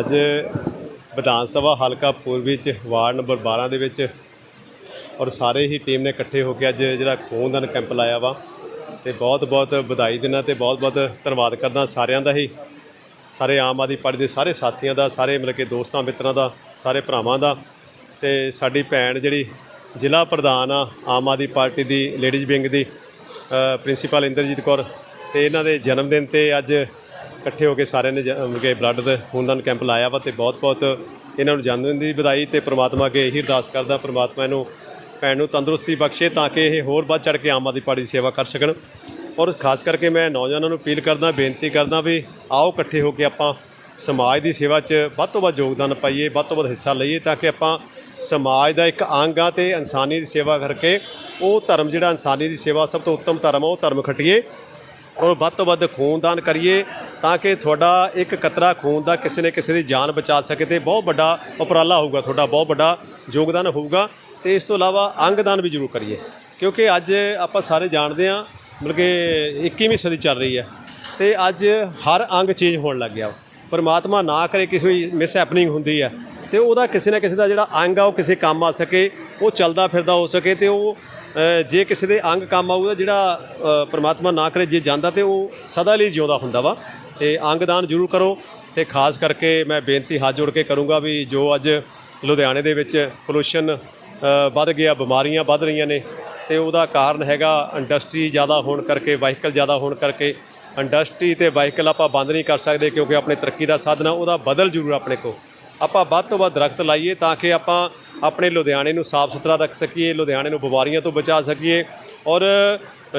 ਅੱਜ ਵਿਧਾਨ ਸਭਾ ਹਲਕਾ ਪੂਰਬੀ ਚ ਵਾਰਡ ਨੰਬਰ 12 ਦੇ ਵਿੱਚ ਔਰ ਸਾਰੇ ਹੀ ਟੀਮ ਨੇ ਇਕੱਠੇ ਹੋ ਕੇ ਅੱਜ ਜਿਹੜਾ ਖੂਨਦਾਨ ਕੈਂਪ ਲਾਇਆ ਵਾ ਤੇ ਬਹੁਤ ਬਹੁਤ ਵਧਾਈ ਦਿੰਦਾ ਤੇ ਬਹੁਤ ਬਹੁਤ ਧੰਨਵਾਦ ਕਰਦਾ ਸਾਰਿਆਂ ਦਾ ਹੀ, ਸਾਰੇ ਆਮ ਆਦਮੀ ਪਾਰਟੀ ਦੇ ਸਾਰੇ ਸਾਥੀਆਂ ਦਾ, ਸਾਰੇ ਮਿਲ ਕੇ ਦੋਸਤਾਂ ਮਿੱਤਰਾਂ ਦਾ, ਸਾਰੇ ਭਰਾਵਾਂ ਦਾ ਤੇ ਸਾਡੀ ਭੈਣ ਜਿਹੜੀ ਜ਼ਿਲ੍ਹਾ ਪ੍ਰਧਾਨ ਆ, ਆਮ ਆਦਮੀ ਪਾਰਟੀ ਦੀ, ਲੇਡੀਜ਼ ਵਿੰਗ ਦੀ ਪ੍ਰਿੰਸੀਪਲ ਇੰਦਰਜੀਤ ਕੌਰ ਤੇ ਇਹਨਾਂ ਦੇ ਜਨਮ ਦਿਨ ਤੇ ਅੱਜ ਇਕੱਠੇ ਹੋ ਕੇ ਸਾਰਿਆਂ ਨੇ ਜ- ਕੇ ਬਲੱਡ ਦਾ ਖੂਨਦਾਨ ਕੈਂਪ ਲਾਇਆ ਵਾ ਤੇ ਬਹੁਤ ਬਹੁਤ ਇਹਨਾਂ ਨੂੰ ਜਨਮ ਦੀ ਵਧਾਈ ਤੇ ਪ੍ਰਮਾਤਮਾ ਅੱਗੇ ਇਹੀ ਅਰਦਾਸ ਕਰਦਾ, ਪ੍ਰਮਾਤਮਾ ਇਹਨੂੰ ਭੈਣ ਨੂੰ ਤੰਦਰੁਸਤੀ ਬਖਸ਼ੇ ਤਾਂ ਕਿ ਇਹ ਹੋਰ ਵੱਧ ਚੜ ਕੇ ਆਮ ਆਦਮੀ ਪਾਰਟੀ ਦੀ ਸੇਵਾ ਕਰ ਸਕਣ। ਔਰ ਖਾਸ ਕਰਕੇ ਮੈਂ ਨੌਜਵਾਨਾਂ ਨੂੰ ਅਪੀਲ ਕਰਦਾ, ਬੇਨਤੀ ਕਰਦਾ ਵੀ ਆਓ ਇਕੱਠੇ ਹੋ ਕੇ ਆਪਾਂ ਸਮਾਜ ਦੀ ਸੇਵਾ 'ਚ ਵੱਧ ਤੋਂ ਵੱਧ ਯੋਗਦਾਨ ਪਾਈਏ, ਵੱਧ ਤੋਂ ਵੱਧ ਹਿੱਸਾ ਲਈਏ ਤਾਂ ਕਿ ਆਪਾਂ ਸਮਾਜ ਦਾ ਇੱਕ ਅੰਗ ਆ ਤੇ ਇਨਸਾਨੀ ਦੀ ਸੇਵਾ ਕਰਕੇ ਉਹ ਧਰਮ ਜਿਹੜਾ ਇਨਸਾਨੀ ਦੀ ਸੇਵਾ ਸਭ ਤੋਂ ਉੱਤਮ ਧਰਮ ਆ ਉਹ ਧਰਮ ਖਟੀਏ। ਔਰ ਵੱਧ ਤੋਂ ਵੱਧ ਖੂਨਦਾਨ ਕਰੀਏ ਤਾਂ ਕਿ ਤੁਹਾਡਾ ਇੱਕ ਕਤਰਾ ਖੂਨ ਦਾ ਕਿਸੇ ਨੇ ਕਿਸੇ ਦੀ ਜਾਨ ਬਚਾ ਸਕੇ ਤੇ ਬਹੁਤ ਵੱਡਾ ਉਪਰਾਲਾ ਹੋਊਗਾ, ਤੁਹਾਡਾ ਬਹੁਤ ਵੱਡਾ ਯੋਗਦਾਨ ਹੋਊਗਾ ਤੇ ਇਸ ਤੋਂ ਇਲਾਵਾ ਅੰਗਦਾਨ ਵੀ ਜ਼ਰੂਰ ਕਰੀਏ। ਕਿਉਂਕਿ ਅੱਜ ਆਪਾਂ ਸਾਰੇ ਜਾਣਦੇ ਹਾਂ, ਮਤਲਬ ਕਿ 21ਵੀਂ ਸਦੀ ਚੱਲ ਰਹੀ ਹੈ ਤੇ ਅੱਜ ਹਰ ਅੰਗ ਚੇਂਜ ਹੋਣ ਲੱਗ ਗਿਆ। ਪਰਮਾਤਮਾ ਨਾ ਕਰੇ ਕਿਸੇ ਮਿਸ ਹੈਪਨਿੰਗ ਹੁੰਦੀ ਹੈ ਤੇ ਉਹਦਾ ਕਿਸੇ ਨਾ ਕਿਸੇ ਦਾ ਜਿਹੜਾ ਅੰਗ ਆ, ਉਹ ਕਿਸੇ ਕੰਮ ਆ ਸਕੇ, ਉਹ ਚੱਲਦਾ ਫਿਰਦਾ ਹੋ ਸਕੇ ਤੇ ਉਹ ਜੇ ਕਿਸੇ ਦੇ ਅੰਗ ਕੰਮ ਆਊਗਾ ਜਿਹੜਾ ਅ, ਪ੍ਰਮਾਤਮਾ ਨਾ ਕਰੇ ਜੇ ਜਾਂਦਾ ਤੇ ਉਹ ਸਦਾ ਲਈ ਜਿਉਂਦਾ ਹੁੰਦਾ ਵਾ। ਤੇ ਅੰਗਦਾਨ ਜ਼ਰੂਰ ਕਰੋ ਤੇ ਖਾਸ ਕਰਕੇ ਮੈਂ ਬੇਨਤੀ ਹੱਥ ਜੋੜ ਕੇ ਕਰੂੰਗਾ ਵੀ ਜੋ ਅੱਜ ਲੁਧਿਆਣੇ ਦੇ ਵਿੱਚ ਪੋਲੂਸ਼ਨ ਵੱਧ ਗਿਆ ਬਿਮਾਰੀਆਂ ਵੱਧ ਰਹੀਆਂ ਨੇ ਤੇ ਉਹਦਾ ਕਾਰਨ ਹੈਗਾ ਇੰਡਸਟਰੀ ਜ਼ਿਆਦਾ ਹੋਣ ਕਰਕੇ ਵਾਹੀਕਲ ਜ਼ਿਆਦਾ ਹੋਣ ਕਰਕੇ। ਇੰਡਸਟਰੀ ਤੇ ਵਾਹੀਕਲ ਆਪਾਂ ਬੰਦ ਨਹੀਂ ਕਰ ਸਕਦੇ ਕਿਉਂਕਿ ਆਪਣੇ ਤਰੱਕੀ ਦਾ ਸਾਧਨ ਆ ਉਹਦਾ ਬਦਲ ਜ਼ਰੂਰ ਆਪਣੇ ਕੋ ਆਪਾਂ ਵੱਧ ਤੋਂ ਵੱਧ ਦਰਖਤ ਲਾਈਏ ਤਾਂ ਕਿ ਆਪਾਂ ਆਪਣੇ ਲੁਧਿਆਣੇ ਨੂੰ ਸਾਫ਼ ਸੁਥਰਾ ਰੱਖ ਸਕੀਏ, ਲੁਧਿਆਣੇ ਨੂੰ ਬਿਮਾਰੀਆਂ ਤੋਂ ਬਚਾ ਸਕੀਏ ਔਰ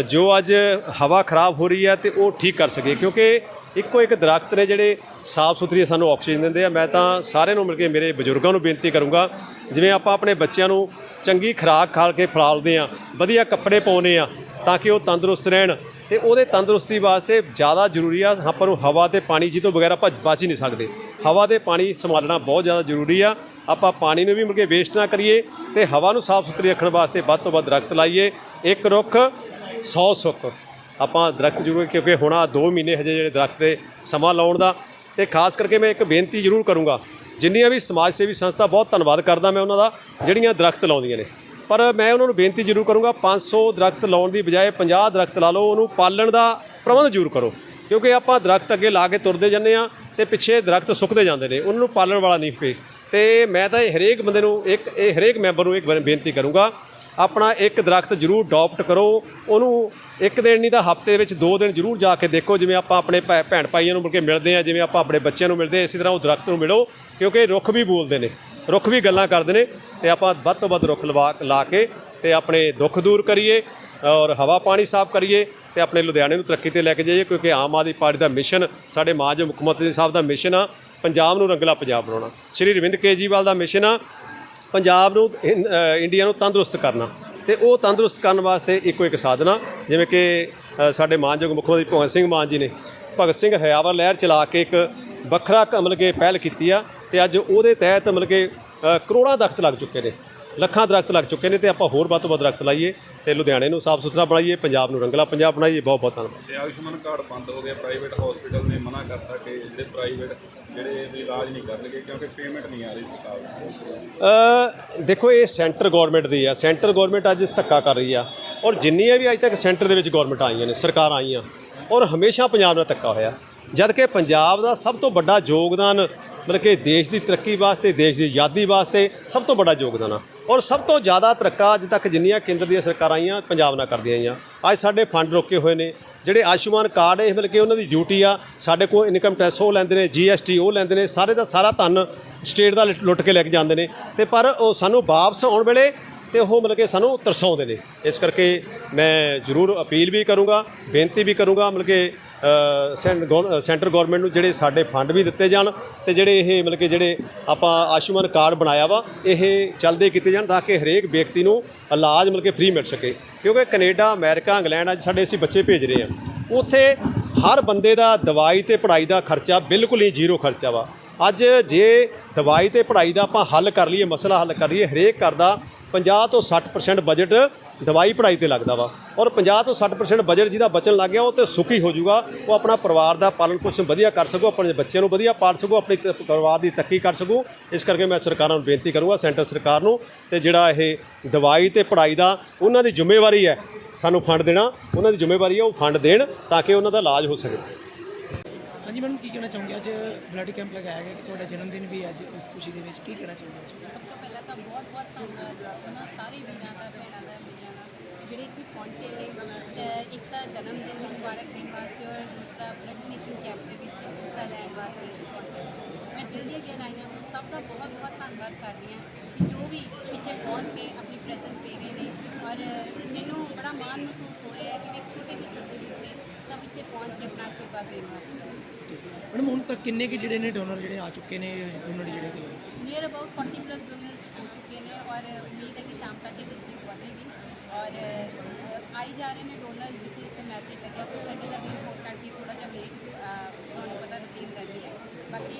ਜੋ ਅੱਜ ਹਵਾ ਖਰਾਬ ਹੋ ਰਹੀ ਹੈ ਤੇ ਉਹ ਠੀਕ ਕਰ ਸਕੀਏ ਕਿਉਂਕਿ ਇੱਕੋ ਇੱਕ ਦਰਖਤ ਨੇ ਜਿਹੜੇ ਸਾਫ਼ ਸੁਥਰੀ ਸਾਨੂੰ ਆਕਸੀਜਨ ਦਿੰਦੇ ਆ। ਮੈਂ ਤਾਂ ਸਾਰਿਆਂ ਨੂੰ ਮਿਲ ਕੇ ਮੇਰੇ ਬਜ਼ੁਰਗਾਂ ਨੂੰ ਬੇਨਤੀ ਕਰੂੰਗਾ, ਜਿਵੇਂ ਆਪਾਂ ਆਪਣੇ ਬੱਚਿਆਂ ਨੂੰ ਚੰਗੀ ਖੁਰਾਕ ਖਾ ਕੇ ਫਲਾਲਦੇ ਆ ਵਧੀਆ ਕੱਪੜੇ ਪਾਉਨੇ ਆ ਤਾਂ ਕਿ ਉਹ ਤੰਦਰੁਸਤ ਰਹਿਣ ਤੇ ਉਹਦੇ ਤੰਦਰੁਸਤੀ ਵਾਸਤੇ ਜ਼ਿਆਦਾ ਜ਼ਰੂਰੀ ਆ, ਆਪਾਂ ਨੂੰ ਹਵਾ ਤੇ ਪਾਣੀ ਜੀ ਤੋਂ ਬਗੈਰ ਆਪਾਂ ਬਚ ਹੀ ਨਹੀਂ ਸਕਦੇ। ਹਵਾ ਤੇ ਪਾਣੀ ਸੰਭਾਲਣਾ ਬਹੁਤ ਜ਼ਿਆਦਾ ਜ਼ਰੂਰੀ ਆ। ਆਪਾਂ ਪਾਣੀ ਨੂੰ ਵੀ ਮੁੜ ਕੇ ਵੇਸਟ ਨਾ ਕਰੀਏ ਤੇ ਹਵਾ ਨੂੰ ਸਾਫ਼ ਸੁਥਰੀ ਰੱਖਣ ਵਾਸਤੇ ਵੱਧ ਤੋਂ ਵੱਧ ਦਰਖਤ ਲਾਈਏ। ਇੱਕ ਰੁੱਖ 100 ਸੁੱਖ ਆਪਾਂ ਦਰਖਤ ਜ਼ਰੂਰ, ਕਿਉਂਕਿ ਹੁਣ ਆ 2 ਮਹੀਨੇ ਹਜੇ ਜਿਹੜੇ ਦਰਖਤ ਦੇ ਸਮਾਂ ਲਾਉਣ ਦਾ। ਤੇ ਖਾਸ ਕਰਕੇ ਮੈਂ ਇੱਕ ਬੇਨਤੀ ਜ਼ਰੂਰ ਕਰੂੰਗਾ, ਜਿੰਨੀਆਂ ਵੀ ਸਮਾਜ ਸੇਵੀ ਸੰਸਥਾ, ਬਹੁਤ ਧੰਨਵਾਦ ਕਰਦਾ ਮੈਂ ਉਹਨਾਂ ਦਾ, ਜਿਹੜੀਆਂ ਦਰਖਤ ਲਾਉਂਦੀਆਂ ਨੇ। ਪਰ ਮੈਂ ਉਹਨਾਂ ਨੂੰ ਬੇਨਤੀ ਜ਼ਰੂਰ ਕਰੂੰਗਾ 500 ਦਰਖਤ ਲਾਉਣ ਦੀ ਬਜਾਏ 50 ਦਰਖਤ ਲਾ ਲਓ, ਉਹਨੂੰ ਪਾਲਣ ਦਾ ਪ੍ਰਬੰਧ ਜ਼ਰੂਰ ਕਰੋ। ਕਿਉਂਕਿ ਆਪਾਂ ਦਰਖਤ ਅੱਗੇ ਲਾ ਕੇ ਤੁਰਦੇ ਜਾਂਦੇ ਆ ਤੇ ਪਿੱਛੇ ਦਰਖਤ ਸੁੱਕਦੇ ਜਾਂਦੇ ਨੇ, ਉਹਨਾਂ ਨੂੰ ਪਾਲਣ ਵਾਲਾ ਨਹੀਂ ਪਏ ਤੇ ਮੈਂ ਤਾਂ ਇਹ ਹਰੇਕ ਬੰਦੇ ਨੂੰ, ਇੱਕ ਇਹ ਹਰੇਕ ਮੈਂਬਰ ਨੂੰ ਇੱਕ ਬੇਨਤੀ ਕਰੂੰਗਾ, ਆਪਣਾ ਇੱਕ ਦਰਖਤ ਜ਼ਰੂਰ ਅਡਾਪਟ ਕਰੋ, ਉਹਨੂੰ ਇੱਕ ਦਿਨ ਨਹੀਂ ਤਾਂ ਹਫ਼ਤੇ ਵਿੱਚ ਦੋ ਦਿਨ ਜ਼ਰੂਰ ਜਾ ਕੇ ਦੇਖੋ, ਜਿਵੇਂ ਆਪਾਂ ਆਪਣੇ ਭੈ- ਭੈਣ ਭਾਈਆਂ ਨੂੰ ਮਿਲ ਕੇ ਮਿਲਦੇ ਆ ਜਿਵੇਂ ਆਪਾਂ ਆਪਣੇ ਬੱਚਿਆਂ ਨੂੰ ਮਿਲਦੇ ਆ ਇਸੇ ਤਰ੍ਹਾਂ ਉਹ ਦਰਖਤ ਨੂੰ ਮਿਲੋ, ਕਿਉਂਕਿ ਰੁੱਖ ਵੀ ਬੋਲਦੇ ਨੇ, ਰੁੱਖ ਵੀ ਗੱਲਾਂ ਕਰਦੇ ਨੇ, ਤੇ ਆਪਾਂ ਵੱਧ ਤੋਂ ਵੱਧ ਰੁੱਖ ਲਵਾ, ਲਾ ਕੇ ਤੇ ਆਪਣੇ ਦੁੱਖ ਦੂਰ ਕਰੀਏ। ਔਰ ਹਵਾ ਪਾਣੀ ਸਾਫ਼ ਕਰੀਏ ਤੇ ਆਪਣੇ ਲੁਧਿਆਣੇ ਨੂੰ ਤਰੱਕੀ ਤੇ ਲੈ ਕੇ ਜਾਈਏ, ਕਿਉਂਕਿ ਆਮ ਆਦਮੀ ਪਾਰਟੀ ਦਾ ਮਿਸ਼ਨ, ਸਾਡੇ ਮਾਜ ਮੁੱਖ ਮੰਤਰੀ ਸਾਹਿਬ ਦਾ ਮਿਸ਼ਨ ਆ, ਪੰਜਾਬ ਨੂੰ ਰੰਗਲਾ ਪੰਜਾਬ ਬਣਾਉਣਾ। ਸ਼੍ਰੀ ਅਰਵਿੰਦ ਕੇਜੀਵਾਲ ਦਾ ਮਿਸ਼ਨ ਆ, ਪੰਜਾਬ ਨੂੰ, ਇਨ- ਇੰਡੀਆ ਨੂੰ ਤੰਦਰੁਸਤ ਕਰਨਾ। ਤੇ ਉਹ ਤੰਦਰੁਸਤ ਕਰਨ ਵਾਸਤੇ ਇੱਕੋ ਇੱਕ ਸਾਧਨਾ ਜਿਵੇਂ ਕਿ ਸਾਡੇ ਮਾਨਯੋਗ ਮੁੱਖ ਮੰਤਰੀ ਭਗਵੰਤ ਸਿੰਘ ਮਾਨ ਜੀ ਨੇ ਭਗਤ ਸਿੰਘ ਹਯਾਵਰ ਲਹਿਰ ਚਲਾ ਕੇ ਇੱਕ ਵੱਖਰਾ ਮਤਲਬ ਕਿ ਪਹਿਲ ਕੀਤੀ ਆ, ਤੇ ਅੱਜ ਉਹਦੇ ਤਹਿਤ ਮਤਲਬ ਕਿ ਕਰੋੜਾਂ ਦਰਖਤ ਲੱਗ ਚੁੱਕੇ ਨੇ, ਲੱਖਾਂ ਦਰਖਤ ਲੱਗ ਚੁੱਕੇ ਨੇ, ਤੇ ਆਪਾਂ ਹੋਰ ਵੱਧ ਤੋਂ ਵੱਧ ਦਰਖਤ ਲਾਈਏ। ਤੇ ਲੁਧਿਆਣੇ ਨੂੰ ਸਾਫ਼ ਸੁਥਰਾ ਬਣਾਈਏ ਪੰਜਾਬ ਨੂੰ ਰੰਗਲਾ ਪੰਜਾਬ ਬਣਾਈਏ। ਬਹੁਤ ਬਹੁਤ ਧੰਨਵਾਦ। ਤੇ ਆਯੁਸ਼ਮਾਨ ਕਾਰਡ ਬੰਦ ਹੋ ਗਿਆ ਪ੍ਰਾਈਵੇਟ ਹਸਪੀਟਲ ਨੇ ਮਨਾ ਕਰਤਾ ਕਿ ਜਿਹੜੇ ਪ੍ਰਾਈਵੇਟ ਜਿਹੜੇ ਵੀ ਇਲਾਜ ਨਹੀਂ ਕਰਨਗੇ ਕਿਉਂਕਿ ਪੇਮੈਂਟ ਨਹੀਂ ਆ ਰਹੀ ਸਰਕਾਰ ਅ, ਦੇਖੋ ਇਹ ਸੈਂਟਰ ਗਵਰਨਮੈਂਟ ਦੀ ਆ। ਸੈਂਟਰ ਗਵਰਨਮੈਂਟ ਅੱਜ ਧੱਕਾ ਕਰ ਰਹੀ ਆ। ਔਰ ਜਿੰਨੀਆਂ ਵੀ ਅੱਜ ਤੱਕ ਸੈਂਟਰ ਦੇ ਵਿੱਚ ਗਵਰਨਮੈਂਟ ਆਈਆਂ ਨੇ ਸਰਕਾਰਾਂ ਆਈਆਂ ਔਰ ਹਮੇਸ਼ਾ ਪੰਜਾਬ ਨਾਲ ਧੱਕਾ ਹੋਇਆ। ਜਦ ਕਿ ਪੰਜਾਬ ਦਾ ਸਭ ਤੋਂ ਵੱਡਾ ਯੋਗਦਾਨ ਮਤਲਬ ਕਿ ਦੇਸ਼ ਦੀ ਤਰੱਕੀ ਵਾਸਤੇ, ਦੇਸ਼ ਦੀ ਆਜ਼ਾਦੀ ਵਾਸਤੇ ਸਭ ਤੋਂ ਵੱਡਾ ਯੋਗਦਾਨ ਆ। ਔਰ ਸਭ ਤੋਂ ਜ਼ਿਆਦਾ ਤਰੱਕਾ ਅੱਜ ਤੱਕ ਜਿੰਨੀਆਂ ਕੇਂਦਰ ਦੀਆਂ ਸਰਕਾਰਾਂ ਆਈਆਂ, ਪੰਜਾਬ ਨਾਲ ਕਰਦੀਆਂ ਆਈਆਂ। ਅੱਜ ਸਾਡੇ ਫੰਡ ਰੋਕੇ ਹੋਏ ਨੇ। ਜਿਹੜੇ ਆਯੁਸ਼ਮਾਨ ਕਾਰਡ ਇਹ ਮਤਲਬ ਕਿ ਉਹਨਾਂ ਦੀ ਡਿਊਟੀ ਆ। ਸਾਡੇ ਕੋਲ ਇਨਕਮ ਟੈਕਸ ਉਹ ਲੈਂਦੇ ਨੇ ਜੀਐਸਟੀ ਉਹ ਲੈਂਦੇ ਨੇ। ਸਾਰੇ ਦਾ ਸਾਰਾ ਧਨ ਸਟੇਟ ਦਾ ਲੁੱਟ ਲੁੱਟ ਕੇ ਲੈ ਕੇ ਜਾਂਦੇ ਨੇ। ਤੇ ਪਰ ਉਹ ਸਾਨੂੰ ਵਾਪਸ ਆਉਣ ਵੇਲੇ ਤੇ ਉਹ ਮਤਲਬ ਕਿ ਸਾਨੂੰ ਤਰਸਾਉਂਦੇ ਨੇ। ਇਸ ਕਰਕੇ ਮੈਂ ਜ਼ਰੂਰ ਅਪੀਲ ਵੀ ਕਰੂੰਗਾ ਬੇਨਤੀ ਵੀ ਕਰੂੰਗਾ ਮਤਲਬ ਕਿ ਅ, ਸੈਂਟ- ਸੈਂਟਰ ਗਵਰਨਮੈਂਟ ਨੂੰ ਜਿਹੜੇ ਸਾਡੇ ਫੰਡ ਵੀ ਦਿੱਤੇ ਜਾਣ ਤੇ ਜਿਹੜੇ ਇਹ ਮਤਲਬ ਕਿ ਜਿਹੜੇ ਆਪਾਂ ਆਯੁਸ਼ਮਾਨ ਕਾਰਡ ਬਣਾਇਆ ਵਾ ਇਹ ਚੱਲਦੇ ਕੀਤੇ ਜਾਣ ਤਾਂ ਕਿ ਹਰੇਕ ਵਿਅਕਤੀ ਨੂੰ ਇਲਾਜ ਮਤਲਬ ਕਿ ਫ੍ਰੀ ਮਿਲ ਸਕੇ। ਕਿਉਂਕਿ ਕੈਨੇਡਾ ਅਮਰੀਕਾ ਇੰਗਲੈਂਡ ਅੱਜ ਸਾਡੇ ਅਸੀਂ ਬੱਚੇ ਭੇਜ ਰਹੇ ਹਾਂ। ਉੱਥੇ ਹਰ ਬੰਦੇ ਦਾ ਦਵਾਈ ਤੇ ਪੜ੍ਹਾਈ ਦਾ ਖਰਚਾ ਬਿਲਕੁਲ ਹੀ ਜ਼ੀਰੋ ਖਰਚਾ ਵਾ। ਅੱਜ ਜੇ ਦਵਾਈ ਤੇ ਪੜ੍ਹਾਈ ਦਾ ਆਪਾਂ ਹੱਲ ਕਰ ਲਈਏ ਮਸਲਾ ਹੱਲ ਕਰ ਲਈਏ ਹਰੇਕ ਘਰ ਦਾ 50 ਤੋਂ 60% ਬਜਟ ਦਵਾਈ ਪੜ੍ਹਾਈ ਤੇ ਲੱਗਦਾ ਵਾ। ਔਰ 50 ਤੋਂ 60% ਬਜਟ ਜਿਹਦਾ ਬਚਣ ਲੱਗ ਗਿਆ, ਉਹ ਤੇ ਸੁਖੀ ਹੋ ਜਾਊਗਾ। ਉਹ ਆਪਣਾ ਪਰਿਵਾਰ ਦਾ ਪਾਲਣ ਪੋਸ਼ਣ ਵਧੀਆ ਕਰ ਸਕੂ, ਆਪਣੇ ਬੱਚਿਆਂ ਨੂੰ ਵਧੀਆ ਪਾਲ ਸਕੂ, ਆਪਣੀ ਤ- ਪਰਿਵਾਰ ਦੀ ਤਰੱਕੀ ਕਰ ਸਕੂ। ਇਸ ਕਰਕੇ ਮੈਂ ਸਰਕਾਰਾਂ ਨੂੰ ਬੇਨਤੀ ਕਰੂੰਗਾ, ਸੈਂਟਰ ਸਰਕਾਰ ਨੂੰ, ਤੇ ਜਿਹੜਾ ਇਹ ਦਵਾਈ ਤੇ ਪੜ੍ਹਾਈ ਦਾ ਉਹਨਾਂ ਦੀ ਜ਼ਿੰਮੇਵਾਰੀ ਹੈ ਸਾਨੂੰ ਫੰਡ ਦੇਣਾ, ਉਹਨਾਂ ਦੀ ਜ਼ਿੰਮੇਵਾਰੀ ਹੈ ਉਹ ਫੰਡ ਦੇਣ ਤਾਂ ਕਿ ਉਹਨਾਂ ਦਾ ਇਲਾਜ ਹੋ ਸਕੇ। ਹਾਂਜੀ ਮੈਡਮ, ਕੀ ਕਹਿਣਾ ਚਾਹੋਗੇ? ਅੱਜ ਬਲੱਡ ਕੈਂਪ ਲਗਾਇਆ ਗਿਆ ਕਿ ਤੁਹਾਡਾ ਜਨਮ ਦਿਨ ਵੀ ਅੱਜ ਇਸ ਖੁਸ਼ੀ ਦੇ ਵਿੱਚ ਕੀ ਕਹਿਣਾ ਚਾਹੋਗੇ? ਅੱਜ ਸਭ ਤੋਂ ਪਹਿਲਾਂ ਤਾਂ ਬਹੁਤ ਬਹੁਤ ਧੰਨਵਾਦ ਉਹਨਾਂ ਸਾਰੇ ਵੀਰਾਂ ਦਾ, ਭੈਣਾਂ ਦਾ ਮੇਰੀਆਂ ਦਾ, ਜਿਹੜੇ ਇੱਥੇ ਪਹੁੰਚੇ ਨੇ ਤੇ ਇੱਕ ਤਾਂ ਜਨਮ ਦਿਨ ਦੀ ਮੁਬਾਰਕ ਦੇਣ ਵਾਸਤੇ ਔਰ ਦੂਸਰਾ ਬਲੱਡ ਕੈਂਪ ਦੇ ਵਿੱਚ ਹਿੱਸਾ ਲੈਣ ਵਾਸਤੇ ਇੱਥੇ ਪਹੁੰਚੇ ਨੇ। ਮੈਂ ਦਿਲ ਦੀਆਂ ਗਹਿਰਾਈਆਂ ਤੋਂ ਸਭ ਦਾ ਬਹੁਤ ਬਹੁਤ ਧੰਨਵਾਦ ਕਰਦੀ ਹਾਂ ਕਿ ਜੋ ਵੀ ਇੱਥੇ ਪਹੁੰਚ ਕੇ ਆਪਣੀ ਪ੍ਰੈਜ਼ੈਂਸ ਦੇ ਰਹੇ ਨੇ। ਔਰ ਮੈਨੂੰ ਬੜਾ ਮਾਣ ਮਹਿਸੂਸ ਹੋ ਰਿਹਾ ਹੈ ਕਿ ਮੈਂ ਇੱਕ ਛੋਟੇ ਜਿਹੇ ਸੱਦੇ ਦੇ ਉੱਤੇ ਸਭ ਇੱਥੇ ਪਹੁੰਚ ਕੇ ਆਪਣਾ ਆਸ਼ੀਰਵਾਦ ਦੇਣ ਵਾਸਤੇ। ਮੈਡਮ ਹੁਣ ਤੱਕ ਕਿੰਨੇ ਕਿ ਜਿਹੜੇ ਨੇ ਡੋਨਰ ਜਿਹੜੇ ਆ ਚੁੱਕੇ ਨੇ ਡੋਨਰ ਜਿਹੜੇ ਕਿ ਨੀਅਰ ਅਬਾਊਟ 40 ਪਲੱਸ ਡੋਨਰਸ ਹੋ ਚੁੱਕੇ ਨੇ ਔਰ ਉਮੀਦ ਹੈ ਕਿ ਸ਼ਾਮ ਤੱਕ ਇਹ ਗਿਣਤੀ ਵਧੇਗੀ। ਔਰ ਅ, ਆਈ ਜਾ ਰਹੇ ਨੇ ਡੋਨਰ ਜਿੱਥੇ ਜਿੱਥੇ ਮੈਸੇਜ ਲੱਗਿਆ ਕੁਝ ਸੰਡੇ ਦਿਨ ਹੋ ਕਰਕੇ ਥੋੜਾ ਜਿਹਾ ਲੇਟ ਤੁਹਾਨੂੰ ਪਤਾ ਰੁਟੀਨ ਰਹਿੰਦੀ ਹੈ। ਬਾਕੀ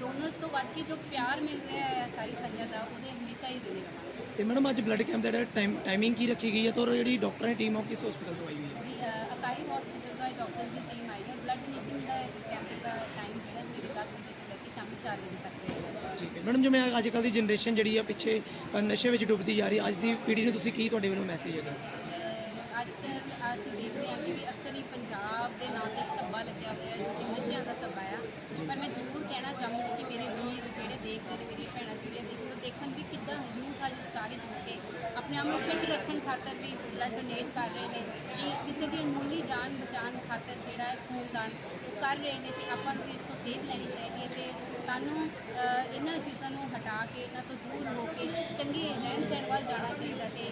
ਡੋਨਰਸ ਤੋਂ ਵੱਧ ਕੇ ਜੋ ਪਿਆਰ ਮਿਲ ਰਿਹਾ ਹੈ ਸਾਰੀ ਸੰਗਤ ਦਾ ਉਹਦੇ ਹਮੇਸ਼ਾ ਹੀ ਦਿਲੇ ਰਹਾਂਗੇ ਤੇ ਮੈਡਮ ਅੱਜ ਬਲੱਡ ਕੈਂਪ ਦਾ ਜਿਹੜਾ ਟਾਈਮ ਟਾਈਮਿੰਗ ਕੀ ਰੱਖੀ ਗਈ ਹੈ? ਤੇ ਔਰ ਜਿਹੜੀ ਡਾਕਟਰਾਂ ਦੀ ਟੀਮ ਆ ਉਹ ਕਿਸ ਹਸਪੀਟਲ ਤੋਂ ਆਈ ਹੋਈ ਹੈ ਜੀ ਅ, ਅਕਾਈ ਹਸਪੀਟਲ ਦਾ ਡਾਕਟਰਸ ਦੀ ਟੀਮ ਆਈ ਹੈ ਬਲੱਡ ਡੋਨੇਸ਼ਨ ਦਾ ਕੈਂਪ ਦਾ ਟਾਈਮ ਜਿਹੜਾ ਸਵੇਰੇ 10 ਵਜੇ ਤੋਂ ਲੈ ਕੇ ਸ਼ਾਮੀ 4 ਵਜੇ ਤੱਕ ਰਹੇਗਾ ਠੀਕ ਹੈ। ਮੈਡਮ ਜਿਵੇਂ ਅੱਜ ਕੱਲ੍ਹ ਦੀ ਜਨਰੇਸ਼ਨ ਜਿਹੜੀ ਆ ਪਿੱਛੇ ਅ, ਨਸ਼ੇ ਵਿੱਚ ਡੁੱਬਦੀ ਜਾ ਰਹੀ ਅੱਜ ਦੀ ਪੀੜ੍ਹੀ ਨੂੰ ਤੁਸੀਂ ਕੀ ਤੁਹਾਡੇ ਵੱਲੋਂ ਮੈਸੇਜ ਹੈਗਾ? ਅਹ ਅੱਜ ਕੱਲ੍ਹ ਅਸੀਂ ਦੇਖਦੇ ਹਾਂ ਕਿ ਵੀ ਅਕਸਰ ਹੀ ਪੰਜਾਬ ਦੇ ਨਾਂ ਤੇ ਇੱਕ ਧੱਬਾ ਲੱਗਿਆ ਹੋਇਆ ਹੈ ਜੋ ਕਿ ਨਸ਼ਿਆਂ ਦਾ ਧੱਬਾ ਆ। ਪਰ ਮੈਂ ਜ਼ਰੂਰ ਕਹਿਣਾ ਚਾਹੂੰਗੀ ਕਿ ਮੇਰੇ ਵੀਰ ਜਿਹੜੇ ਦੇਖਦੇ ਨੇ ਮੇਰੀ ਭੈਣਾਂ ਜਿਹੜੀਆਂ ਦੇਖਦੇ ਉਹ ਦੇਖਣ ਵੀ ਕਿੱਦਾਂ ਯੂਥ ਅੱਜ ਉਤਸ਼ਾਹਿਤ ਹੋ ਕੇ ਆਪਣੇ ਆਪ ਨੂੰ ਫਿੱਟ ਰੱਖਣ ਖਾਤਰ ਵੀ ਬਲੱਡ ਡੋਨੇਟ ਕਰ ਰਹੇ ਨੇ ਇਹ ਕਿਸੇ ਦੀ ਅਨਮੋਲੀ ਜਾਨ ਬਚਾਉਣ ਖਾਤਰ ਜਿਹੜਾ ਹੈ ਖੂਨਦਾਨ ਕਰ ਰਹੇ ਨੇ ਤੇ ਆਪਾਂ ਨੂੰ ਵੀ ਇਸ ਤੋਂ ਸੇਧ ਲੈਣੀ ਚਾਹੀਦੀ ਹੈ ਤੇ ਸਾਨੂੰ ਇਹਨਾਂ ਚੀਜ਼ਾਂ ਨੂੰ ਹਟਾ ਕੇ ਇਹਨਾਂ ਤੋਂ ਦੂਰ ਹੋ ਕੇ ਚੰਗੇ ਰਹਿਣ ਸਹਿਣ ਵੱਲ ਜਾਣਾ ਚਾਹੀਦਾ ਤੇ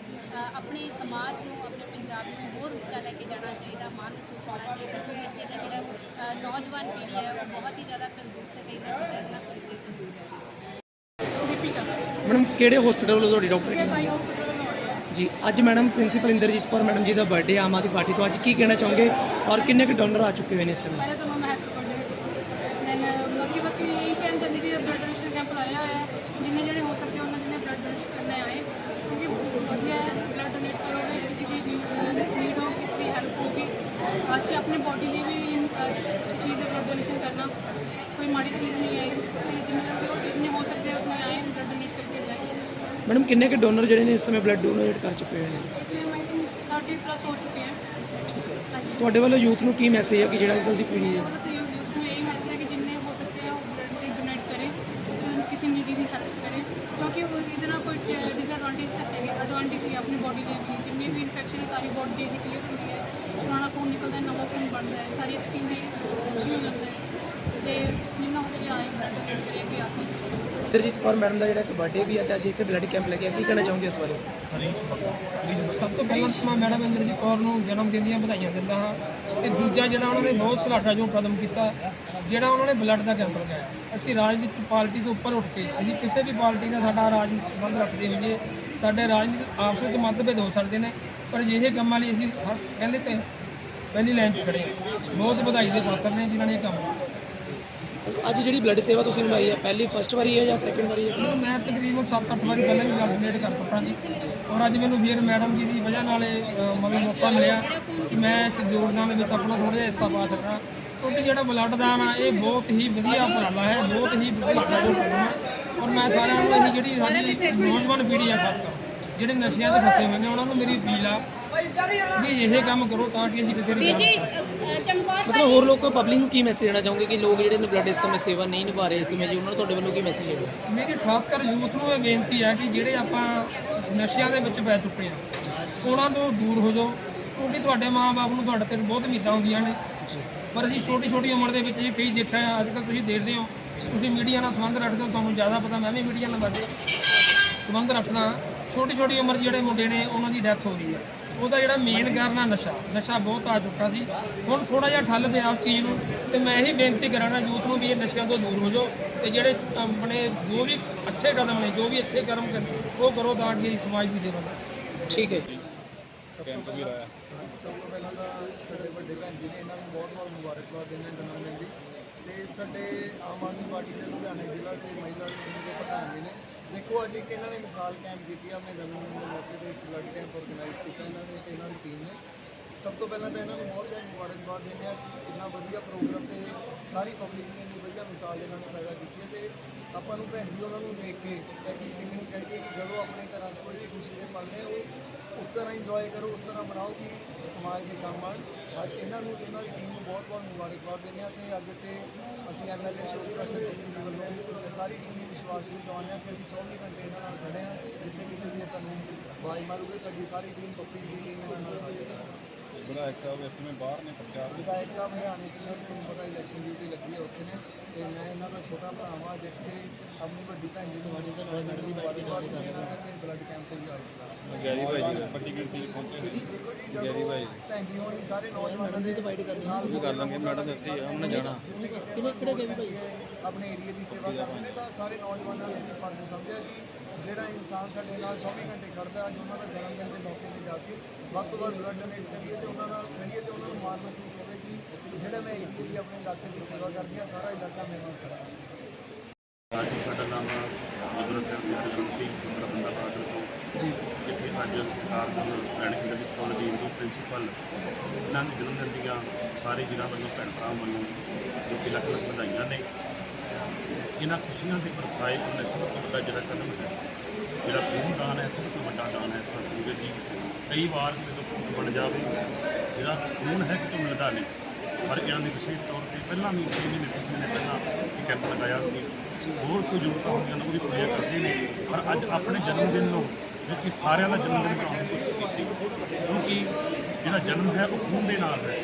ਆਪਣੇ ਸਮਾਜ ਨੂੰ ਆਪਣੇ ਪੰਜਾਬ ਨੂੰ ਹੋਰ ਉੱਚਾ ਲੈ ਕੇ ਜਾਣਾ ਚਾਹੀਦਾ ਮਾਣ ਮਹਿਸੂਸ ਹੋਣਾ ਚਾਹੀਦਾ ਕਿਉਂਕਿ ਇੱਥੇ ਦਾ ਜਿਹੜਾ ਨੌਜਵਾਨ ਪੀੜ੍ਹੀ ਹੈ ਉਹ ਬਹੁਤ ਹੀ ਜ਼ਿਆਦਾ ਤੰਦਰੁਸਤ ਹੈ ਤੇ ਇਹਨਾਂ ਚੀਜ਼ਾਂ ਨਾਲ ਕੋਈ ਤੇ ਦੂਰ ਹੈ। ਮੈਡਮ ਕਿਹੜੇ ਹਸਪੀਟਲ ਵੱਲੋਂ ਤੁਹਾਡੀ ਡਾਕਟਰ ਜੀ ਅੱਜ madam principal Inderjit Kaur madam ji ਦਾ ਬਰਥਡੇ ਆਮ ਆਦਮੀ ਪਾਰਟੀ ਤੋਂ। ਅੱਜ ਕੀ ਕਹਿਣਾ ਚਾਹੋਗੇ? ਔਰ ਕਿੰਨੇ ਕੁ ਡੋਨਰ ਆ ਚੁੱਕੇ ਹੋਏ ਨੇ ਇਸ ਸਮੇਂ? ਪਹਿਲੇ ਤਾਂ ਦੈਨ ਬਾਕੀ ਬਾਕੀ ਇਹ ਕਹਿਣਾ ਚਾਹੁੰਦੀ ਕਿ ਬਲੱਡ ਡੋਨੇਸ਼ਨ ਕੈਂਪ ਲਾਇਆ ਹੋਇਆ ਹੈ। ਜਿੰਨੇ ਜਿਹੜੇ ਹੋ ਸਕਦੇ ਉਹਨਾਂ ਨੇ ਬਲੱਡ ਡੋਨੇਸ਼ਨ ਕਰਨੇ ਆਏ। ਕਿਉਂਕਿ ਵਧੀਆ ਹੈ ਬਲੱਡ ਡੋਨੇਟ ਕਰੋਗੇ ਕਿਸੇ ਦੀ ਨੀਡ ਹੋ ਕਿਸੇ ਦੀ ਹੈਲਪ ਹੋਗੀ ਅੱਛੀ ਆਪਣੀ ਬੋਡੀ ਲਈ ਵੀ ਅੱਛੀ ਚੀਜ਼ ਹੈ ਬਲੱਡ ਡੋਨੇਸ਼ਨ ਕਰਨਾ। ਕੋਈ ਮਾੜੀ ਚੀਜ਼ ਨਹੀਂ ਹੈ। ਤੇ ਜਿੰਨੇ ਹੋ ਸਕਦੇ ਉਤਨੇ ਆਏ ਬਲੱਡ ਡੋਨੇਟ ਕਰਕੇ ਜਾਏ। ਮੈਡਮ ਕਿੰਨੇ ਕੁ ਡੋਨਰ ਜਿਹੜੇ ਨੇ ਇਸ ਸਮੇਂ ਬਲੱਡ ਡੋਨੇਟ ਕਰ ਚੁੱਕੇ ਨੇ? ਇਸ ਟਾਈਮ ਆਈ ਥਿੰਕ 30 ਪਲੱਸ ਹੋ ਚੁੱਕੇ ਹੈ। ਹਾਂਜੀ। ਤੁਹਾਡੇ ਵੱਲੋਂ ਯੂਥ ਨੂੰ ਕੀ ਮੈਸੇਜ ਹੈ ਕਿ ਜਿਹੜਾ ਅੱਜ ਕੱਲ੍ਹ ਦੀ ਪੀੜ੍ਹੀ ਹੈ? ਬੋਡੀ ਦੀ ਕਲੀਅਰ ਹੁੰਦੀ ਹੈ। ਪੁਰਾਣਾ ਖੂਨ ਨਿਕਲਦਾ ਹੈ ਨਵਾਂ ਖੂਨ ਬਣਦਾ ਹੈ। ਸਾਰੀ ਸਕਿਨ ਦੀ ਅੱਛੀ ਹੋ ਜਾਂਦਾ ਹੈ। ਤੇ ਜਿੰਨਾ ਹੋ ਸਕੇ ਆਏ ਬਲੱਡ ਡੋਨੇਟ ਕਰਿਆ ਕਿ ਆਪ ਇੰਦਰਜੀਤ ਕੌਰ ਮੈਡਮ ਦਾ ਜਿਹੜਾ ਇੱਕ ਬਰਥਡੇ ਵੀ ਹੈ ਤੇ ਅੱਜ ਇੱਥੇ ਬਲੱਡ ਕੈਂਪ ਲੱਗਿਆ। ਕੀ ਕਹਿਣਾ ਚਾਹੋਗੇ ਇਸ ਬਾਰੇ? ਸਭ ਤੋਂ ਪਹਿਲਾਂ ਤਾਂ ਮੈਂ ਮੈਡਮ ਇੰਦਰਜੀਤ ਕੌਰ ਨੂੰ ਜਨਮ ਦਿਨ ਦੀਆਂ ਵਧਾਈਆਂ ਦਿੰਦਾ ਹਾਂ। ਤੇ ਦੂਜਾ ਜਿਹੜਾ ਉਹਨਾਂ ਨੇ ਬਹੁਤ ਸਲਾਟਾ ਜੋ ਕਦਮ ਕੀਤਾ ਜਿਹੜਾ ਉਹਨਾਂ ਨੇ ਬਲੱਡ ਦਾ ਕੈਂਪ ਲਗਾਇਆ। ਅਸੀਂ ਰਾਜਨੀਤਿਕ ਪਾਰਟੀ ਤੋਂ ਉੱਪਰ ਉੱਠ ਕੇ ਅਸੀਂ ਕਿਸੇ ਵੀ ਪਾਰਟੀ ਨਾਲ ਸਾਡਾ ਰਾਜਨੀਤਿਕ ਸੰਬੰਧ ਰੱਖਦੇ ਹੋਈਏ ਸਾਡੇ ਰਾਜਨੀਤਿਕ ਆਪਸ ਵਿੱਚ ਮਤਭੇਦ ਹੋ ਸਕਦੇ ਨੇ। ਪਰ ਅਜਿਹੇ ਕੰਮਾਂ ਲਈ ਅਸੀਂ ਹਰ ਪਹਿਲੇ ਤੇ ਪਹਿਲੀ ਲਾਈਨ 'ਚ ਖੜੇ ਹਾਂ। ਬਹੁਤ ਵਧਾਈ ਦੇ ਪਾਤਰ ਨੇ ਜਿਨ੍ਹਾਂ ਨੇ ਇਹ ਕੰਮ ਕੀਤਾ। ਅੱਜ ਜਿਹੜੀ ਬਲੱਡ ਸੇਵਾ ਤੁਸੀਂ ਨਿਭਾਈ ਹੈ ਪਹਿਲੀ ਫਸਟ ਵਾਰੀ ਹੈ ਜਾਂ ਸੈਕਿੰਡ ਵਾਰੀ ਹੈ? ਨਹੀਂ, ਮੈਂ ਤਕਰੀਬਨ 7-8 ਵਾਰੀ ਪਹਿਲਾਂ ਵੀ ਡੋਨੇਟ ਕਰ ਚੁੱਕਾ ਜੀ। ਔਰ ਅੱਜ ਮੈਨੂੰ ਵੀਰ ਮੈਡਮ ਜੀ ਦੀ ਵਜ੍ਹਾ ਨਾਲ ਇਹ, ਅ, ਮਤਲਬ ਮੌਕਾ ਮਿਲਿਆ ਕਿ ਮੈਂ ਇਸ ਯੋਗਦਾਨ ਦੇ ਵਿੱਚ ਆਪਣਾ ਥੋੜ੍ਹਾ ਜਿਹਾ ਹਿੱਸਾ ਪਾ ਸਕਾਂ। ਕਿਉਂਕਿ ਜਿਹੜਾ ਬਲੱਡ ਦਾਨ ਆ ਇਹ ਬਹੁਤ ਹੀ ਵਧੀਆ ਉਪਰਾਲਾ ਹੈ ਬਹੁਤ ਹੀ ਵਧੀਆ ਕਦਮ ਹੈ। ਔਰ ਮੈਂ ਸਾਰਿਆਂ ਨੂੰ ਇਹ ਜਿਹੜੀ ਸਾਡੀ ਨੌਜਵਾਨ ਪੀੜ੍ਹੀ ਆ ਖਾਸ ਕਰ ਜਿਹੜੇ ਨਸ਼ਿਆਂ 'ਤੇ ਫਸੇ ਹੋਏ ਨੇ ਉਹਨਾਂ ਨੂੰ ਮੇਰੀ ਅਪੀਲ ਆ ਕਿ ਇਹ ਕੰਮ ਕਰੋ ਤਾਂ ਕਿ ਅਸੀਂ ਕਿਸੇ ਦੀ ਜਾਨ ਬਚਾ ਸਕੀਏ। ਮਤਲਬ ਹੋਰ ਲੋਕਾਂ ਪਬਲਿਕ ਨੂੰ ਕੀ ਮੈਸੇਜ ਦੇਣਾ ਚਾਹੋਗੇ ਕਿ ਲੋਕ ਜਿਹੜੇ ਨੇ ਬਲੱਡ ਇਸ ਸਮੇਂ ਸੇਵਾ ਨਹੀਂ ਨਿਭਾ ਰਹੇ ਇਸ ਸਮੇਂ ਜੀ ਉਹਨਾਂ ਨੂੰ ਤੁਹਾਡੇ ਵੱਲੋਂ ਕੀ ਮੈਸੇਜ ਹੈ ਮੇਰੀ ਖਾਸ ਕਰ ਯੂਥ ਨੂੰ ਇਹ ਬੇਨਤੀ ਹੈ ਕਿ ਜਿਹੜੇ ਆਪਾਂ ਨਸ਼ਿਆਂ ਦੇ ਵਿੱਚ ਪੈ ਚੁੱਕੇ ਆ ਉਹਨਾਂ ਤੋਂ ਦੂਰ ਹੋ ਜਾਓ ਕਿਉਂਕਿ ਤੁਹਾਡੇ ਮਾਪੇ ਨੂੰ ਤੁਹਾਡੇ ਤੇ ਬਹੁਤ ਉਮੀਦਾਂ ਹੁੰਦੀਆਂ ਨੇ। ਪਰ ਅਸੀਂ ਛੋਟੀ ਛੋਟੀ ਉਮਰ ਦੇ ਵਿੱਚ ਇਹ ਕਈ ਦੇਖਿਆ ਆ ਅੱਜ ਕੱਲ੍ਹ ਤੁਸੀਂ ਦੇਖਦੇ ਹੋ ਤੁਸੀਂ ਮੀਡੀਆ ਨਾਲ ਸੰਬੰਧ ਰੱਖਦੇ ਹੋ ਤੁਹਾਨੂੰ ਜ਼ਿਆਦਾ ਪਤਾ ਮੈਂ ਵੀ ਮੀਡੀਆ ਨਾਲ ਬਾਰੇ ਸੰਬੰਧ ਰੱਖਦਾ। ਛੋਟੀ ਛੋਟੀ ਉਮਰ 'ਚ ਜਿਹੜੇ ਮੁੰਡੇ ਨੇ ਉਹਨਾਂ ਦੀ ਡੈਥ ਹੋ ਰਹੀ ਹੈ ਉਹਦਾ ਜਿਹੜਾ ਮੇਨ ਕਾਰਨ ਆ ਨਸ਼ਾ। ਨਸ਼ਾ ਬਹੁਤ ਆ ਚੁੱਕਾ ਸੀ। ਹੁਣ ਥੋੜਾ ਜਿਹਾ ਠੱਲ ਪਿਆ ਉਸ ਚੀਜ਼ ਨੂੰ ਤੇ ਮੈਂ ਇਹੀ ਬੇਨਤੀ ਕਰਾਂਗਾ ਯੂਥ ਨੂੰ ਵੀ ਇਹ ਨਸ਼ਿਆਂ ਤੋਂ ਦੂਰ ਹੋ ਜਾਓ ਤੇ ਜਿਹੜੇ ਆਪਣੇ ਜੋ ਵੀ ਅੱਛੇ ਕਦਮ ਨੇ ਜੋ ਵੀ ਅੱਛੇ ਕਰਮ ਕਰ ਉਹ ਕਰੋ ਤਾਂ ਕਿ ਸਮਾਜ ਦੀ ਸੇਵਾ ਕਰ ਠੀਕ ਹੈ ਜੀ। ਕੈਂਪ ਵੀ ਲਾਇਆ। ਸਭ ਤੋਂ ਪਹਿਲਾਂ ਤਾਂ ਸਾਡੇ ਵੱਡੇ ਭੈਣ ਜੀ ਨੇ ਇਹਨਾਂ ਨੂੰ ਬਹੁਤ ਬਹੁਤ ਮੁਬਾਰਕਬਾਦ ਦਿੰਦੇ ਹਾਂ ਜਨਮ ਦਿਨ ਦੀ। ਤੇ ਸਾਡੇ ਆਮ ਆਦਮੀ ਪਾਰਟੀ ਦੇ ਲੁਧਿਆਣੇ ਜ਼ਿਲ੍ਹਾ ਦੇ ਮਹਿਲਾ ਯੂਨੀਅਨ ਦੇ ਪ੍ਰਧਾਨ ਜੀ ਨੇ। ਦੇਖੋ, ਅੱਜ ਇੱਕ ਇਹਨਾਂ ਨੇ ਮਿਸਾਲ ਕੈਂਪ ਕੀਤੀ ਆ ਮੈਂ ਜਨਮ ਦਿਨ ਦੇ ਮੌਕੇ ਤੇ ਇੱਕ ਬਲੱਡ ਕੈਂਪ ਆਰਗੇਨਾਈਜ਼ ਕੀਤਾ ਇਹਨਾਂ ਨੇ ਤੇ ਇਹਨਾਂ ਦੀ ਟੀਮ ਨੇ। ਸਭ ਤੋਂ ਪਹਿਲਾਂ ਤਾਂ ਇਹਨਾਂ ਨੂੰ ਬਹੁਤ ਬਹੁਤ ਮੁਬਾਰਕਬਾਦ ਦਿੰਦੇ ਆ ਕਿ ਇੰਨਾ ਵਧੀਆ ਪ੍ਰੋਗਰਾਮ ਤੇ ਸਾਰੀ ਪਬਲਿਕ ਨੇ ਇੰਨੀ ਵਧੀਆ ਮਿਸਾਲ ਇਹਨਾਂ ਨੇ ਪੈਦਾ ਕੀਤੀ ਹੈ ਤੇ ਆਪਾਂ ਨੂੰ ਭੈਣ ਜੀ ਉਹਨਾਂ ਨੂੰ ਦੇਖ ਕੇ ਇਹ ਚੀਜ਼ ਸਿੱਖਣੀ ਚਾਹੀਦੀ ਹੈ ਕਿ ਜਦੋਂ ਆਪਣੇ ਘਰਾਂ 'ਚ ਕੋਈ ਵੀ ਖੁਸ਼ੀ ਦੇ ਪਲ ਨੇ, ਉਹ ਉਸ ਤਰ੍ਹਾਂ ਇੰਜੋਏ ਕਰੋ, ਉਸ ਤਰ੍ਹਾਂ ਬਣਾਓ ਕਿ ਸਮਾਜ ਦੇ ਕੰਮ ਆਉਣ ਅੱਜ ਇਹਨਾਂ ਨੂੰ ਤੇ ਇਹਨਾਂ ਦੀ ਟੀਮ ਨੂੰ ਬਹੁਤ ਬਹੁਤ ਮੁਬਾਰਕਬਾਦ ਦਿੰਦੇ ਹਾਂ ਤੇ ਅੱਜ ਤੇ ਅਸੀਂ ਐਮਐਲਏ ਸ਼ੋਕ ਪ੍ਰਸ਼ਰ ਜੀ ਵੱਲੋਂ ਤੇ ਸਾਰੀ ਟੀਮ ਨੂੰ ਵਿਸ਼ਵਾਸ ਵੀ ਦਿਵਾਉਂਦੇ ਹਾਂ ਕਿ ਅਸੀਂ 24 ਘੰਟੇ ਇਹਨਾਂ ਨਾਲ ਖੜੇ ਹਾਂ, ਜਿੱਥੇ ਕਿਤੇ ਵੀ ਸਾਨੂੰ ਆਵਾਜ਼ ਮਾਰੂਗੇ, ਸਾਡੀ ਸਾਰੀ ਟੀਮ ਪੱਕੀ ਦੀ ਟੀਮ ਇਹਨਾਂ ਨਾਲ ਹਾਜ਼ਰ ਹੈ ਵਿਧਾਇਕ ਸਾਹਿਬ ਇਸ ਸਮੇਂ ਬਾਹਰ ਨੇ ਪ੍ਰਚਾਰ ਵਿਧਾਇਕ ਸਾਹਿਬ ਹਰਿਆਣੇ 'ਚ ਸਭ ਤੁਹਾਨੂੰ ਪਤਾ ਇਲੈਕਸ਼ਨ ਡਿਊਟੀ ਲੱਗੀ ਹੈ ਉੱਥੇ ਨੇ ਤੇ ਮੈਂ ਇਹਨਾਂ ਦਾ ਛੋਟਾ ਭਰਾ ਵਾਂ ਜਿੱਥੇ ਆਪਣੀ ਵੱਡੀ ਭੈਣ ਜੀ ਨੂੰ ਵਾਲੀ ਤਾਂ ਮੈਡਮ ਦੀ ਬਾਈਕ ਨਾਲ ਗੱਲ ਤੇ ਬਲੱਡ ਕੈਂਪ ਤੇ ਵੀ ਆਏ ਗੈਰੀ ਭਾਈ ਜੀ ਵੱਡੀ ਗਿਣਤੀ ਪਹੁੰਚੇ ਜੀ। ਜਦੋਂ ਭੈਣ ਜੀ ਹੋਣੀ ਸਾਰੇ ਨੌਜਵਾਨਾਂ ਦੇ ਬਾਈਟ ਕਰਨੀ ਜੀ ਕਰ ਲਾਂਗੇ ਮੈਡਮ ਇੱਥੇ ਹੀ ਆ ਉਹਨੇ ਜਾਣਾ। ਕਿਹਨੇ ਕਿਹੜੇ ਗਏ ਭਾਈ? ਆਪਣੇ ਏਰੀਆ ਦੀ ਸੇਵਾ ਕਰਦੇ ਨੇ ਤਾਂ ਸਾਰੇ ਨੌਜਵਾਨਾਂ ਨੇ ਵੀ ਫਰਜ਼ ਸਮਝਿਆ ਕਿ ਜਿਹੜਾ ਇਨਸਾਨ ਸਾਡੇ ਨਾਲ 24 ਘੰਟੇ ਖੜਦਾ ਅੱਜ ਉਹਨਾਂ ਦਾ ਜਨਮ ਦਿਨ ਦੇ ਮੌਕੇ ਤੇ ਜਾ ਕੇ ਵੱਧ ਤੋਂ ਵੱਧ ਬਲੱਡ ਡੋਨੇਟ ਕਰੀਏ ਤੇ ਉਹਨਾਂ ਨਾਲ ਖੜੀਏ ਤੇ ਉਹਨਾਂ ਨੂੰ ਮਾਣ ਮਹਿਸੂਸ ਹੋਵੇ ਕਿ ਜਿਹੜਾ ਮੈਂ ਏਰੀਆ ਦੀ ਆਪਣੇ ਇਲਾਕੇ ਦੀ ਸੇਵਾ ਕਰਦੀ ਹਾਂ ਸਾਰਾ ਇਲਾਕਾ ਮੇਰੇ ਨਾਲ ਖੜਾ ਹੈ। ਸਾਡਾ ਨਾਮ ਗੁਰੂ ਸਾਹਿਬ ਦੀ ਹਰਗੰਤੀ ਪੁੱਤਰ ਬੰਦਾ ਜੀ। ਜਿੱਥੇ ਅੱਜ ਸਰਕਾਰ ਵੱਲੋਂ ਰੈਣਕ ਦੇ ਕਾਲਜ ਦੀ ਇੰਦੂ ਪ੍ਰਿੰਸੀਪਲ ਇਹਨਾਂ ਨੂੰ ਜਨਮ ਦਿਨ ਦੀਆਂ ਸਾਰੇ ਜ਼ਿਲ੍ਹਾ ਵੱਲੋਂ ਭੈਣ ਭਰਾਵਾਂ ਵੱਲੋਂ ਜੋ ਕਿ ਲੱਖ ਲੱਖ ਵਧਾਈਆਂ ਨੇ। ਇਹਨਾਂ ਖੁਸ਼ੀਆਂ ਦੇ ਵਰਤਾਏ ਉਹਨਾਂ ਸਭ ਤੋਂ ਵੱਡਾ ਜਿਹੜਾ ਕਦਮ ਹੈ, ਜਿਹੜਾ ਖੂਨ ਦਾਨ ਹੈ, ਸਭ ਤੋਂ ਵੱਡਾ ਦਾਨ ਹੈ ਸਾਧ ਸੰਗਤ ਜੀ। ਕਈ ਵਾਰ ਜਦੋਂ ਖੂਨ ਬਣ ਜਾਵੇ, ਜਿਹੜਾ ਖੂਨ ਹੈ ਕਿ ਕਿਤੋਂ ਮਿਲਦਾ ਨਹੀਂ ਪਰ ਇਹਨਾਂ ਨੇ ਵਿਸ਼ੇਸ਼ ਤੌਰ ਤੇ ਪਹਿਲਾਂ ਵੀ ਛੇ ਮਹੀਨੇ ਪਿਛਲੇ ਨੇ ਪਹਿਲਾਂ ਇਹ ਕੈਂਪ ਲਗਾਇਆ ਸੀ। ਹੋਰ ਕੋਈ ਜ਼ਰੂਰਤਾਂ ਹੁੰਦੀਆਂ ਨੇ, ਉਹਦੀ ਪੂਜਾ ਕਰਦੇ ਨੇ। ਪਰ ਅੱਜ ਆਪਣੇ ਜਨਮ ਦਿਨ ਨੂੰ ਜੋ ਕਿ ਸਾਰਿਆਂ ਦਾ ਜਨਮ ਦਿਨ ਬਣਾਉਣ ਦੀ ਕੋਸ਼ਿਸ਼ ਕੀਤੀ। ਕਿਉਂਕਿ ਜਿਹੜਾ ਜਨਮ ਹੈ ਉਹ ਖੂਨ ਦੇ ਨਾਲ ਹੈ।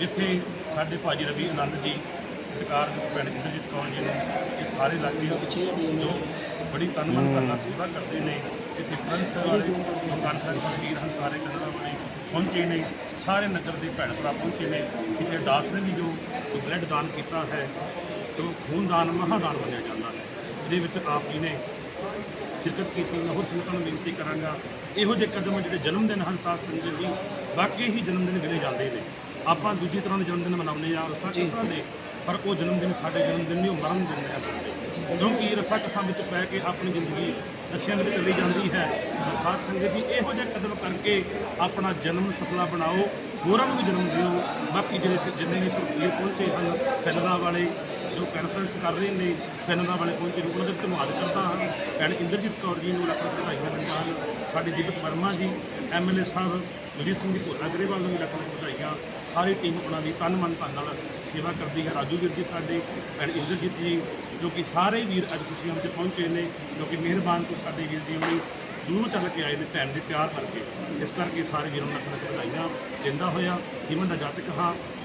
ਜਿੱਥੇ ਸਾਡੇ ਭਾਜੀ ਰਵੀ ਆਨੰਦ ਜੀ ਸਰਕਾਰ ਦੇ ਭੈਣ ਇੰਦਰਜੀਤ ਕੌਰ ਜੀ ਨੂੰ ਇਹ ਸਾਰੇ ਇਲਾਕੇ ਜੋ ਬੜੀ ਤਨ ਮਨ ਕਰਨਾ ਸੇਵਾ ਕਰਦੇ ਨੇ। ਇੱਥੇ ਫਰੰਸ ਵਾਲੇ ਜੋ ਕਾਨਫਰੰਸ ਵੀਰ ਹਨ ਸਾਰੇ ਚੰਦਰਾ ਵਾਲੇ ਪਹੁੰਚੇ ਨੇ। ਸਾਰੇ ਨਗਰ ਦੇ ਭੈਣ ਭਰਾ ਪਹੁੰਚੇ ਨੇ। ਕਿਤੇ ਦਾਸ ਨੇ ਵੀ ਜੋ ਬਲੱਡ ਦਾਨ ਕੀਤਾ ਹੈ ਜੋ ਖੂਨਦਾਨ ਮਹਾਦਾਨ ਮੰਨਿਆ ਜਾਂਦਾ ਹੈ। ਇਹਦੇ ਵਿੱਚ ਆਪ ਜੀ ਨੇ ਸ਼ਿਰਕਤ ਕੀਤੀ ਮੈਂ ਹੋਰ ਸੰਗਤਾਂ ਨੂੰ ਬੇਨਤੀ ਕਰਾਂਗਾ ਇਹੋ ਜਿਹੇ ਕਦਮ ਜਿਹੜੇ ਜਨਮ ਦਿਨ ਹਨ ਸਾਧ ਸੰਗਤ ਜੀ ਵਾਕਈ ਹੀ ਜਨਮ ਦਿਨ ਗਿਣੇ ਜਾਂਦੇ ਨੇ। ਆਪਾਂ ਦੂਜੀ ਤਰ੍ਹਾਂ ਦੇ ਜਨਮ ਦਿਨ ਮਨਾਉਂਦੇ ਆ ਰਸਾ ਕਸਾਂ ਦੇ ਪਰ ਉਹ ਜਨਮ ਦਿਨ ਸਾਡੇ ਜਨਮ ਦਿਨ ਨਹੀਂ ਉਹ ਮਰਨ ਦਿਨ ਸਾਡੇ। ਕਿਉਂਕਿ ਰਸਾ ਕਸਾਂ ਵਿੱਚ ਪੈ ਕੇ ਆਪਣੀ ਜ਼ਿੰਦਗੀ ਨਸ਼ਿਆਂ ਦੇ ਵਿੱਚ ਚਲੀ ਜਾਂਦੀ ਹੈ। ਸਾਧ ਸੰਗਤ ਜੀ ਇਹੋ ਜਿਹੇ ਕਦਮ ਕਰਕੇ ਆਪਣਾ ਜਨਮ ਸਫਲਾ ਬਣਾਓ ਹੋਰਾਂ ਨੂੰ ਵੀ ਜਨਮ ਦਿਓ। ਬਾਕੀ ਜਿਹੜੇ ਜਿੰਨੇ ਵੀ ਪਹੁੰਚੇ ਹਨ ਫਿਲਮਾਂ ਵਾਲੇ ਜੋ ਕਾਨਫਰੰਸ ਕਰ ਰਹੇ ਨੇ ਪੈਨਲਾਂ ਵਾਲੇ ਪਹੁੰਚੇ ਨੇ, ਉਹਨਾਂ ਦਾ ਧੰਨਵਾਦ ਕਰਦਾ ਹਾਂ। ਐਂਡ ਇੰਦਰਜੀਤ ਕੌਰ ਜੀ ਨੂੰ ਲੱਖ ਲੱਖ ਵਧਾਈਆਂ ਦਿੰਦਾ ਹਾਂ ਸਾਡੇ ਦੀਪਕ ਵਰਮਾ ਜੀ ਐਮਐਲਏ ਸਾਹਿਬ ਮਜੀਤ ਸਿੰਘ ਦੀ ਭੋਲਾ ਗਰੇਵਾਲ ਨੂੰ ਵੀ ਲੱਖ ਲੱਖ ਵਧਾਈਆਂ। ਸਾਰੀ ਟੀਮ ਉਹਨਾਂ ਦੀ ਤਨ ਮਨ ਧਨ ਨਾਲ ਸੇਵਾ ਕਰਦੀ ਹੈ। ਰਾਜੂ ਵੀਰ ਜੀ ਸਾਡੇ ਐਂਡ ਇੰਦਰਜੀਤ ਜੀ, ਜੋ ਕਿ ਸਾਰੇ ਵੀਰ ਅੱਜ ਖੁਸ਼ੀਆਂ ਵਿੱਚ ਪਹੁੰਚੇ ਨੇ, ਜੋ ਕਿ ਮਿਹਰਬਾਨ ਤੋਂ ਸਾਡੇ ਵੀਰ ਜੀ ਨੂੰ ਦੂਰ ਚੱਲ ਕੇ ਆਏ ਨੇ ਭੈਣ ਦੇ ਪਿਆਰ ਕਰਕੇ। ਇਸ ਕਰਕੇ ਸਾਰੇ ਵੀਰਾਂ ਨੂੰ ਲੱਖ ਲੱਖ ਵਧਾਈਆਂ। ਦਿੰਦਾ ਹੋਇਆ, ਜੀਵਨ ਦਾ ਜਾਚਕ ਹਾਂ।